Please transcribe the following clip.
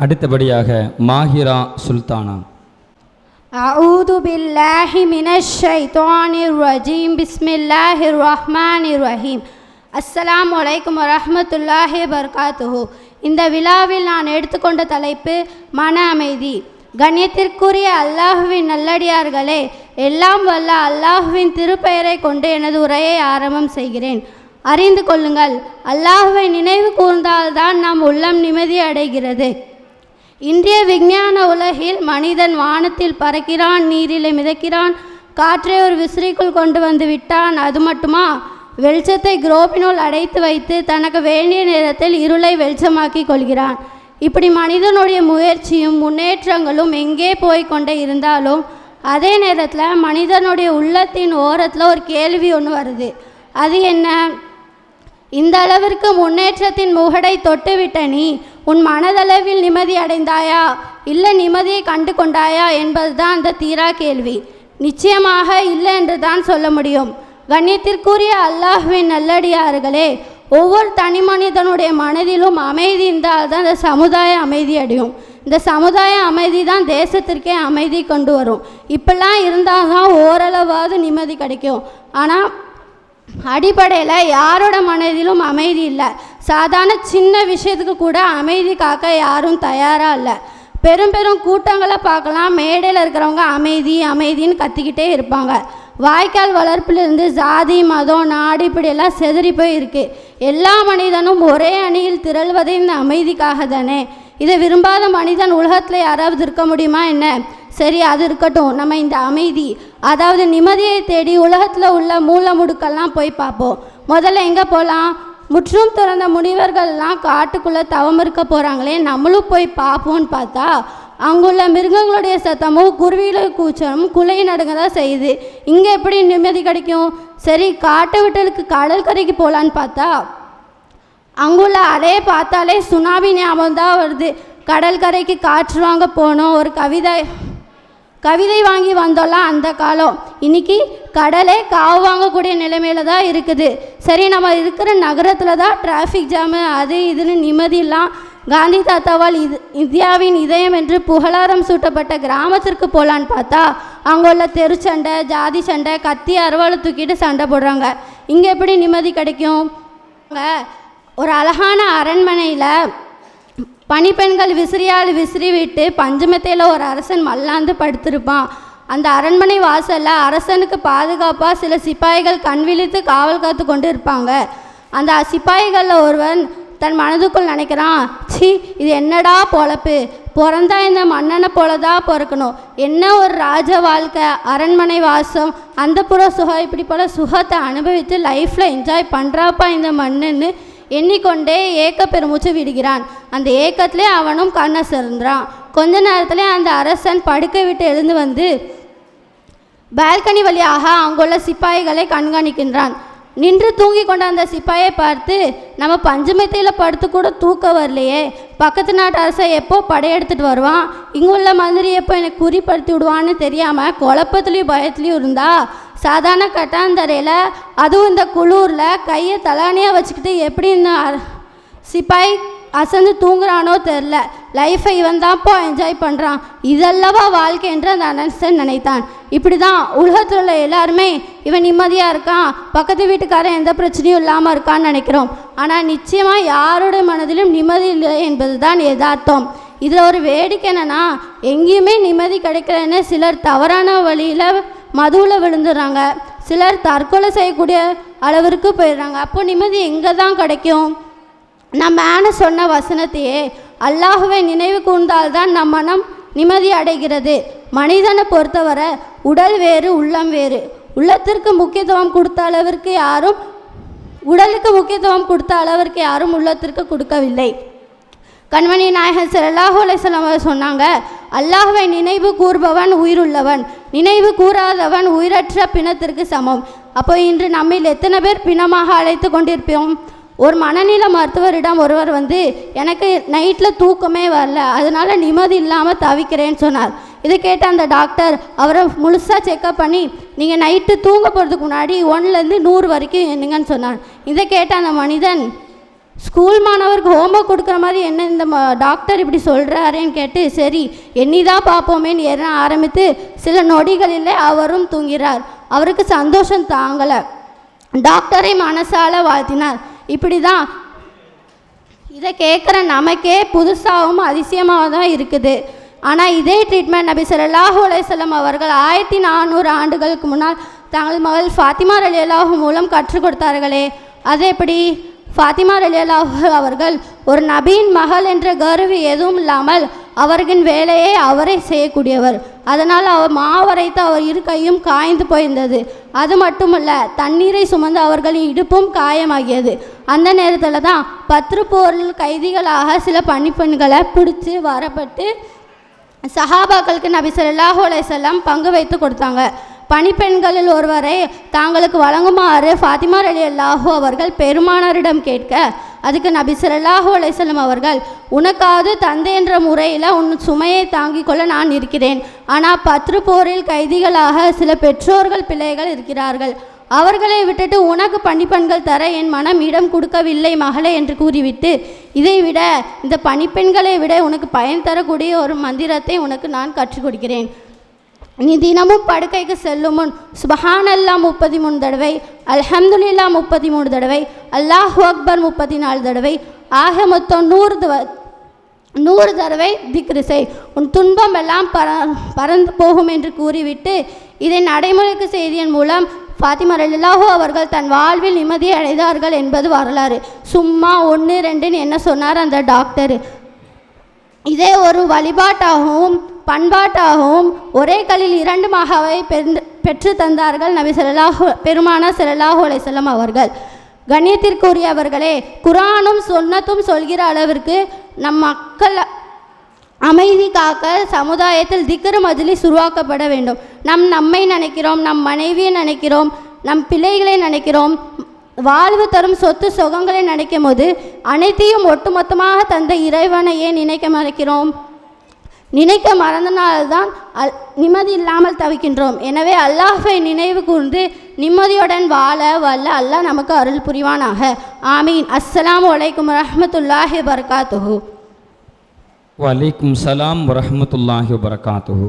அடுத்தபடியாக மாஹிரா சுல்தானா أعوذ بالله من الشيطان الرجيم بسم الله الرحمن الرحيم அஸ்ஸலாமு அலைக்கும் வரஹ்மத்துல்லாஹி வபரகாத்துஹு இந்த விழாவில் நான் எடுத்துக்கொண்ட தலைப்பு மன அமைதி கண்ணியத்திற்குரிய அல்லாஹுவின் நல்லடியார்களே எல்லாம் வல்ல அல்லாஹுவின் திருப்பெயரை கொண்டு எனது உரையை ஆரம்பம் செய்கிறேன் அறிந்து கொள்ளுங்கள் அல்லாஹுவை நினைவு கூர்ந்தால்தான் நம் உள்ளம் நிம்மதி அடைகிறது இன்றைய விஞ்ஞான உலகில் மனிதன் வானத்தில் பறக்கிறான் நீரிலே மிதக்கிறான் காற்றை ஒரு விசிறிக்குள் கொண்டு வந்து விட்டான். அது மட்டுமா? வெளிச்சத்தை குரோப்பினுள் அடைத்து வைத்து தனக்கு வேண்டிய நேரத்தில் இருளை வெளிச்சமாக்கி கொள்கிறான். இப்படி மனிதனுடைய முயற்சியும் முன்னேற்றங்களும் எங்கே போய் கொண்டே இருந்தாலும் அதே நேரத்தில் மனிதனுடைய உள்ளத்தின் ஓரத்தில் ஒரு கேள்வி ஒன்று வருது. அது என்ன? இந்த அளவிற்கு முன்னேற்றத்தின் முகடை தொட்டுவிட்ட நீ உன் மனதளவில் நிம்மதி அடைந்தாயா? இல்லை நிம்மதியை கண்டு கொண்டாயா என்பதுதான் அந்த தீரா கேள்வி. நிச்சயமாக இல்லை என்று தான் சொல்ல முடியும். கண்ணியத்திற்குரிய அல்லாஹ்வின் நல்லடியார்களே ஒவ்வொரு தனி மனிதனுடைய மனதிலும் அமைதி இருந்தால் தான் இந்த சமுதாயம் அமைதி அடையும். இந்த சமுதாய அமைதி தான் தேசத்திற்கே அமைதி கொண்டு வரும். இப்பெல்லாம் இருந்தால் தான் ஓரளவாவது நிம்மதி கிடைக்கும். ஆனால் அடிப்படையில் யாரோட மனதிலும் அமைதி இல்லை? சாதாரண சின்ன விஷயத்துக்கு கூட அமைதி காக்க யாரும் தயாராக இல்லை. பெரும் பெரும் கூட்டங்களை பார்க்கலாம். மேடையில் இருக்கிறவங்க அமைதி அமைதின்னு கத்திக்கிட்டே இருப்பாங்க. வாய்க்கால் வளர்ப்பிலிருந்து ஜாதி மதம் நாடு இப்படியெல்லாம் செதறி போய் இருக்கு. எல்லா மனிதனும் ஒரே அணியில் திரள்வதே இந்த அமைதிக்காக தானே? இதை விரும்பாத மனிதன் உலகத்தில் யாராவது இருக்க முடியுமா என்ன? சரி அது இருக்கட்டும். நம்ம இந்த அமைதி அதாவது நிம்மதியை தேடி உலகத்தில் உள்ள மூல முடுக்கெல்லாம் போய் பார்ப்போம். முதல்ல எங்கே போகலாம் முற்றும் திறந்த முனிவர்கள்லாம் காட்டுக்குள்ளே தவம் இருக்க போகிறாங்களே நம்மளும் போய் பார்ப்போம்னு பார்த்தா அங்குள்ள மிருகங்களுடைய சத்தமும் குருவியில கூச்சமும் குலை நடுங்க தான் செய்யுது. இங்கே எப்படி நிம்மதி கிடைக்கும்? சரி காட்டு விட்டலுக்கு கடல் கரைக்கு போகலான்னு பார்த்தா அங்குள்ள அலையை பார்த்தாலே சுனாமி ஞாபகம் தான் வருது கடற்கரைக்கு காற்று வாங்க போனோம். ஒரு கவிதை கவிதை வாங்கி வந்தோம்லாம் அந்த காலம். இன்னைக்கு கடலே காவு வாங்கக்கூடிய நிலைமையில தான் இருக்குது. சரி நம்ம இருக்கிற நகரத்தில் தான் டிராஃபிக் ஜாமு அது இதுன்னு நிம்மதியெல்லாம் காந்தி தாத்தாவால் இது இந்தியாவின் இதயம் என்று புகழாரம் சூட்டப்பட்ட கிராமத்திற்கு போகலான்னு பார்த்தா அங்கே உள்ள தெருச்சண்டை ஜாதி சண்டை கத்தி அறுவாலை தூக்கிட்டு சண்டை போடுறாங்க. இங்கே எப்படி நிம்மதி கிடைக்கும்? ஒரு அழகான அரண்மனையில் பணிப்பெண்கள் விசிறியால் விசிறி விட்டு பஞ்சமத்தையில் ஒரு அரசன் மல்லாந்து படுத்திருப்பான். அந்த அரண்மனை வாசலில் அரசனுக்கு பாதுகாப்பாக சில சிப்பாய்கள் கண் விழித்து காவல் காத்து கொண்டு இருப்பாங்க அந்த சிப்பாய்களில் ஒருவன் தன் மனதுக்குள் நினைக்கிறான் சி இது என்னடா பொழப்பு? பிறந்தா இந்த மன்னனை போல தான் பிறக்கணும். என்ன ஒரு ராஜ வாழ்க்கை? அரண்மனை வாசம் அந்த புற சுகம் இப்படி போல சுகத்தை அனுபவித்து லைஃப்பில் என்ஜாய் பண்ணுறாப்பா இந்த மண்ணுன்னு எண்ணிக்கொண்டே ஏக்க பெருமூச்சு விடுகிறான். அந்த ஏக்கத்திலே அவனும் கண்ணை சிறந்தான் கொஞ்ச நேரத்திலே அந்த அரசன் படுக்கை விட்டு எழுந்து வந்து பால்கனி வழியாக அங்குள்ள சிப்பாய்களை கண்காணிக்கின்றான். நின்று தூங்கி கொண்ட அந்த சிப்பாயை பார்த்து நம்ம பஞ்சமத்தையில் படுத்து கூட தூக்க வரலையே. பக்கத்து நாட்டு அரசை எப்போ படையெடுத்துட்டு வருவான்? இங்குள்ள மந்திரி எப்போ எனக்கு குறிப்படுத்தி விடுவான்னு தெரியாமல் குழப்பத்துலேயும் பயத்துலேயும் இருந்தா? சாதாரண கட்டாந்தரையில் அதுவும் இந்த குளூரில் கையை தலானியாக வச்சுக்கிட்டு எப்படி இந்த சிப்பாய் அசந்து தூங்குறானோ தெரில. லைஃப்பை இவன் தான்ப்பா என்ஜாய் பண்ணுறான் இதல்லவா வாழ்க்கை என்று அந்த அரசன் நினைத்தான். இப்படி தான் உலகத்தில் உள்ள எல்லாருமே இவன் நிம்மதியாக இருக்கான். பக்கத்து வீட்டுக்காரன் எந்த பிரச்சனையும் இல்லாமல் இருக்கான்னு நினைக்கிறோம். ஆனால் நிச்சயமாக யாருடைய மனதிலும் நிம்மதி இல்லை என்பது தான் யதார்த்தம். இதில் ஒரு வேடிக்கை என்னென்னா எங்கேயுமே நிம்மதி கிடைக்கலன்னு சிலர் தவறான வழியில் மதுவில் விழுந்துடுறாங்க. சிலர் தற்கொலை செய்யக்கூடிய அளவிற்கு போயிடுறாங்க. அப்போ நிம்மதி எங்கே தான் கிடைக்கும்? நம்ம ஆன சொன்ன வசனத்தையே அல்லாஹுவை நினைவு கூர்ந்தால்தான் நம் மனம் நிம்மதி அடைகிறது. மனிதனை பொறுத்தவரை உடல் வேறு உள்ளம் வேறு. உள்ளத்திற்கு முக்கியத்துவம் கொடுத்த அளவிற்கு யாரும் உடலுக்கு முக்கியத்துவம் கொடுத்த அளவிற்கு யாரும் உள்ளத்திற்கு கொடுக்கவில்லை. கண்மணி நாயகன் ஸல்லல்லாஹு அலைஹி வஸல்லம் சொன்னாங்க அல்லாஹுவை நினைவு கூர்பவன் உயிருள்ளவன். நினைவு கூறாதவன் உயிரற்ற பிணத்திற்கு சமம். அப்போ இன்று நம்மில் எத்தனை பேர் பிணமாக அழைத்து கொண்டிருப்போம்? ஒரு மனநில மருத்துவரிடம் ஒருவர் வந்து எனக்கு நைட்டில் தூக்கமே வரல அதனால் நிம்மதி இல்லாமல் தவிக்கிறேன்னு சொன்னார். இதை கேட்ட அந்த டாக்டர் அவரை முழுசாக செக்கப் பண்ணி நீங்கள் நைட்டு தூங்க போகிறதுக்கு முன்னாடி ஒன்றுலேருந்து நூறு வரைக்கும் என்னங்கன்னு சொன்னார். இதை கேட்ட அந்த மனிதன் ஸ்கூல் மாணவருக்கு ஹோம்ஒர்க் கொடுக்குற மாதிரி என்ன இந்த டாக்டர் இப்படி சொல்கிறாரேன்னு கேட்டு சரி எண்ணிதான் பார்ப்போமேன்னு ஏற ஆரம்பித்து சில நொடிகளில் அவரும் தூங்கிறார். அவருக்கு சந்தோஷம் தாங்கலை. டாக்டரை மனசால வாழ்த்தினார். இப்படி தான் இதை கேட்குற நமக்கே புதுசாகவும் அதிசயமாக தான் இருக்குது. ஆனால் இதே ட்ரீட்மெண்ட் நபி ஸல்லல்லாஹு அலையம் அவர்கள் ஆயிரத்தி நானூறு ஆண்டுகளுக்கு முன்னால் தங்கள் மகள் ஃபாத்திமா ரலியல்லாஹு மூலம் கற்றுக் கொடுத்தார்களே. அது எப்படி? ஃபாத்திமா ரலியல்லாஹு அவர்கள் ஒரு நபியின் மகள் என்ற கருவி எதுவும் இல்லாமல் அவர்களின் வேலையை அவரே செய்யக்கூடியவர். அதனால் அவர் மாவரைத்து அவர் இரு கையும் காய்ந்து போயிருந்தது. அது மட்டுமல்ல தண்ணீரை சுமந்து அவர்களின் இடுப்பும் காயமாகியது. அந்த நேரத்தில் தான் பத்ரு போரில் கைதிகளாக சில பணிப்பெண்களை பிடிச்சு வரப்பட்டு சஹாபாக்களுக்கு நபி ஸல்லல்லாஹு அலைஹி பங்கு வைத்து கொடுத்தாங்க. பணிப்பெண்களில் ஒருவரை தாங்களுக்கு வழங்குமாறு ஃபாத்திமா ரலியல்லாஹு அவர்கள் பெருமானாரிடம் கேட்க அதுக்கு நபி ஸல்லல்லாஹு அலைசல்லம் அவர்கள் உனக்காவது தந்தை என்ற முறையில் உன் சுமையை தாங்கிக் கொள்ள நான் இருக்கிறேன். ஆனால் பத்ரு போரில் கைதிகளாக சில பெற்றோர்கள் பிள்ளைகள் இருக்கிறார்கள். அவர்களை விட்டுட்டு உனக்கு பணிப்பெண்கள் தர என் மனம் இடம் கொடுக்கவில்லை மகளே என்று கூறிவிட்டு இதை விட இந்த பணிப்பெண்களை விட உனக்கு பயன் தரக்கூடிய ஒரு மந்திரத்தை உனக்கு நான் கற்றுக் கொடுக்கிறேன். நீ தினமும் படுக்கைக்கு செல்லும் முன் சுபஹானல்லா முப்பத்தி மூணு தடவை அல்ஹம்துலில்லா முப்பத்தி மூணு தடவை அல்லாஹ் அக்பர் முப்பத்தி நாலு தடவை ஆக மொத்தம் நூறு தவ நூறு தடவை திக்ரு செய். உன் துன்பம் எல்லாம் பற பறந்து போகும் என்று கூறிவிட்டு இதை நடைமுறைக்கு செய்தியின் மூலம் ஃபாத்திமா ரலில்லாஹு அவர்கள் தன் வாழ்வில் நிம்மதி அடைந்தார்கள் என்பது வரலாறு. சும்மா ஒன்று ரெண்டுன்னு என்ன சொன்னார் அந்த டாக்டர்? இதே ஒரு வழிபாட்டாகவும் பண்பாட்டாகவும் ஒரே கல்லில் இரண்டு மகாவை பெற்று தந்தார்கள் நபி செல்லாஹு பெருமானா செல்லாஹு அலைசல்லம் அவர்கள். கண்ணியத்திற்குரியவர்களே குரானும் சொன்னத்தும் சொல்கிற அளவிற்கு நம் மக்கள் அமைதி காக்க சமுதாயத்தில் திக்ரு மஜ்லிஸ் உருவாக்கப்பட வேண்டும். நம் நம்மை நினைக்கிறோம் நம் மனைவியை நினைக்கிறோம் நம் பிள்ளைகளை நினைக்கிறோம் வாழ்வு தரும் சொத்து சுகங்களை நினைக்கும் போது அனைத்தையும் ஒட்டுமொத்தமாக தந்த இறைவனையே நினைக்க மறைக்கிறோம். நினைக்க மறந்தனால்தான் அல் நிம்மதி இல்லாமல் தவிக்கின்றோம். எனவே அல்லாஹை நினைவு கூர்ந்து நிம்மதியுடன் வாழ வல்ல அல்லாஹ் நமக்கு அருள் புரிவானாக. ஆமீன். அஸ்ஸலாம் வலைக்கும் வரஹ்மத்துல்லாஹி வரகாத்துஹு வலைக்கும் சலாம் வரமத்துல்லாஹி வரகாத்துஹு